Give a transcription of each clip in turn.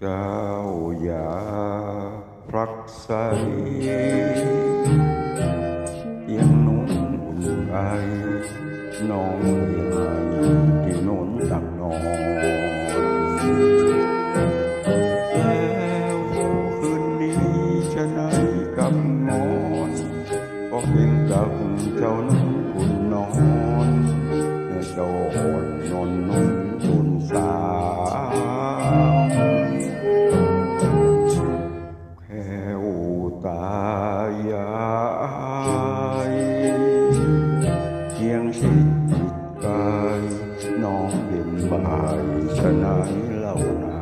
เจ้าอย่าพรักใสยังนุ่งหุ่นไอน้อง สิทธิ์จิตกายน้องเย็นบ่ายชะไหนเล่านา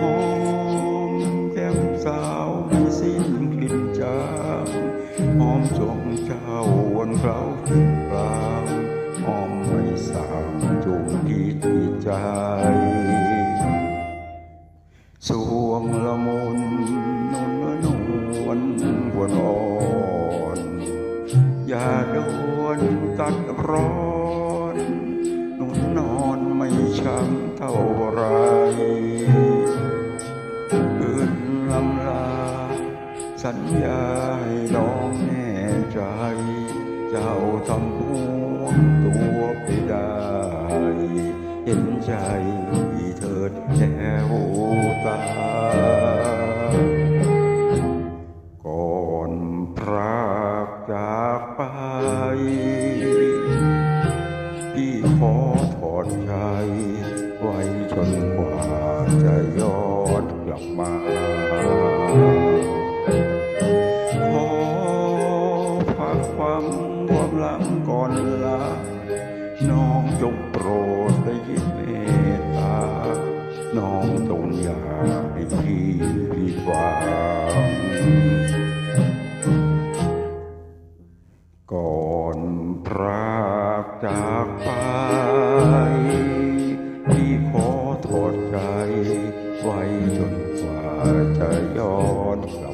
หอมแก้มสาวไม่สิ้นกลิ่นจางหอมทรงเจ้าวนเราฟิกกลางหอมไม่สางจูงที่ที่ใจสวง นตัดร้อนนุ่นนอนไม่ช้ำเท่าไรคืนลำลา สัญญาให้น้องแน่ใจ เจ้าทำหัวตัวไปได้ เห็นใจเถิดแก้วตา อถอดใจ ไว้จนกว่าจะย้อนกลับมา ขอพักความความหลังก่อนลา น้องจงโปรดได้ยิน ไป ที่ขอโทษใจ ไว้จนกว่าจะย้อนกลับ